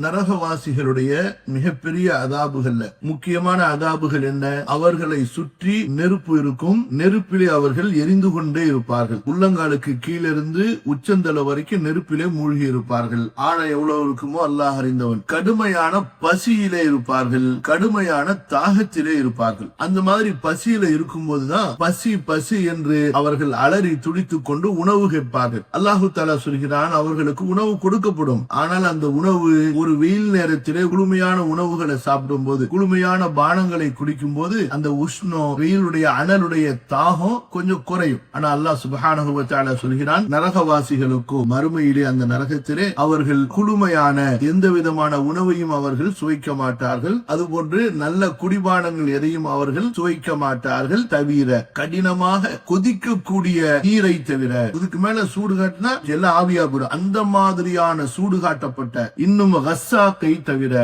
நரகவாசிகளுடைய மிகப்பெரிய அதாபுகள்ல. முக்கியமான அதாபுகள் என்ன? அவர்களை சுற்றி நெருப்பு இருக்கும். நெருப்பிலே அவர்கள் எரிந்து கொண்டே இருப்பார்கள். உள்ளங்காலுக்கு கீழிருந்து உச்சந்தல வரைக்கும் நெருப்பிலே மூழ்கி இருப்பார்கள். ஆழம் எவ்வளவு இருக்குமோ அல்லாஹ் அறிந்தவன். கடுமையான பசியிலே இருப்பார்கள். கடுமையான தாகத்திலே இருப்பார்கள். அந்த மாதிரி பசியில இருக்கும்போதுதான் பசி பசி என்று அவர்கள் அலறி துடித்துக் கொண்டு உணவு கேட்பார்கள். அல்லாஹு தாலா சொல்கிறான் அவர்களுக்கு உணவு கொடுக்கப்படும். ஆனால் அந்த உணவு ஒரு வெயில் நேரத்திலே குளுமையான உணவுகளை சாப்பிடும் போது குளுமையான பானங்களை குடிக்கும் போது அந்த உஷ்ணம் வெயிலுடைய அனலுடைய தாகம் கொஞ்சம் குறையும். ஆனா அல்லாஹ் சுபஹானஹு சொல்கிறான் நரகவாசிகளுக்கும் மறுமையிலே அந்த நரகத்திலே அவர்கள் குளுமையான எந்த விதமான உணவையும் அவர்கள் சுவைக்க மாட்டார்கள். அதுபோன்று நல்ல குடிபானங்கள் எதையும் அவர்கள் சுவைக்க மாட்டார்கள். தவிர கடினமாக கொதிக்கக்கூடிய நீரை தவிர இதுக்கு மேல சூடு காட்டினா எல்லாம் ஆவியா போயிடும் அந்த மாதிரியான சூடு காட்டப்பட்ட இன்னும் கஸ்ஸாக்கை தவிர